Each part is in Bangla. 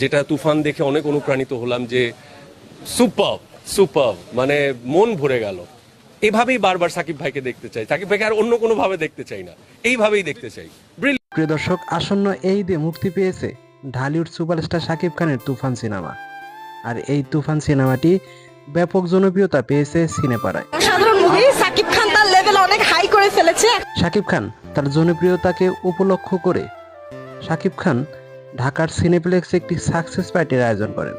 যেটা তুফান দেখে অনেক অনুপ্রাণিত হলাম যে সুপার সুপার মানে মন ভরে গেল। এভাবেই বারবার সাকিব ভাইকে দেখতে চাই। সাকিব ভাইকে আর অন্য কোনো ভাবে দেখতে চাই না। এইভাবেই দেখতে চাই। প্রিয় দর্শক আসন্ন এই ঈদে মুক্তি পেয়েছে ঢালিউড সুপারস্টার শাকিব খানের তুফান সিনেমা। আর এই তুফান সিনেমাটি ব্যাপক জনপ্রিয়তা পেয়েছে সিনেপাড়ায়। সাধারণ মুভি সাকিব খান তার লেভেল অনেক হাই করে ফেলেছে। শাকিব খান তার জনপ্রিয়তাকে উপলক্ষ করে শাকিব খান ঢাকার সিনেপ্লেক্সে একটি সাকসেস পার্টির আয়োজন করেন।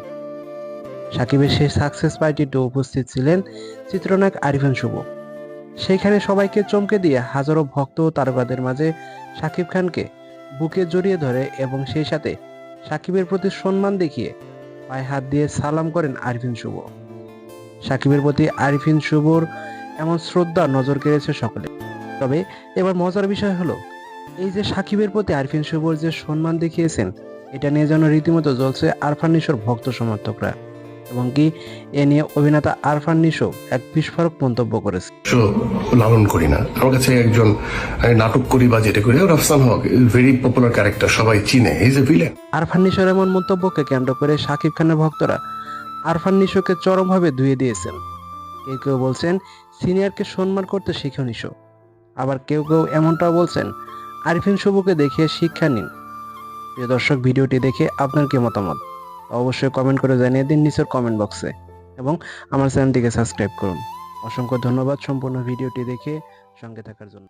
সাকিবের সেই সাকসেস পার্টিতে উপস্থিত ছিলেন চিত্রনায়ক আরিফান শুভ। সেইখানে সবাইকে চমকে দিয়ে হাজারো ভক্ত ও তারকাদের মাঝে সাকিব খানকে বুকে জড়িয়ে ধরে এবং সেই সাথে সাকিবের প্রতি সম্মান দেখিয়ে পায়ে হাত দিয়ে সালাম করেন আরিফিন শুভ। সাকিবের প্রতি আরিফিন শুভর এমন শ্রদ্ধা নজর কেড়েছে সকলে। তবে এবার মজার বিষয় হলো এই যে সাকিবের প্রতি আরফিন শুভর যে সম্মান দেখিয়েছেন এটা নিয়ে যেন রীতিমতো জ্বলছে আরফান নিশোর ভক্ত সমর্থকরা। এবং কি এ নিয়ে অভিনেতা আরফান নিশো এক বিস্ফোরক মন্তব্য করেছে। শো লালন করি না। আমার কাছে একজন নাটক করি বা যেটা করি Rafsan Haque very popular character সবাই চিনে। ইজ এ ভিলেন আরফান নিশোর এমন মন্তব্যকে কেন্দ্র করে সাকিব খানের ভক্তরা আরফান নিশোকে চরমভাবে ধুয়ে দিয়েছেন। কেউ কেউ বলছেন সিনিয়রকে সম্মান করতে শিখো নিশো। আবার কেউ কেউ এমনটাও বলছেন আরিফিন শুভকে দেখিয়ে শিক্ষা নিন। প্রিয় দর্শক, ভিডিওটি দেখে আপনার কি মতামত? অবশ্যই কমেন্ট করে জানিয়ে দিন নিচের কমেন্ট বক্সে এবং আমার চ্যানেলটিকে সাবস্ক্রাইব করুন। অসংখ্য ধন্যবাদ সম্পূর্ণ ভিডিওটি দেখে সঙ্গে থাকার জন্য।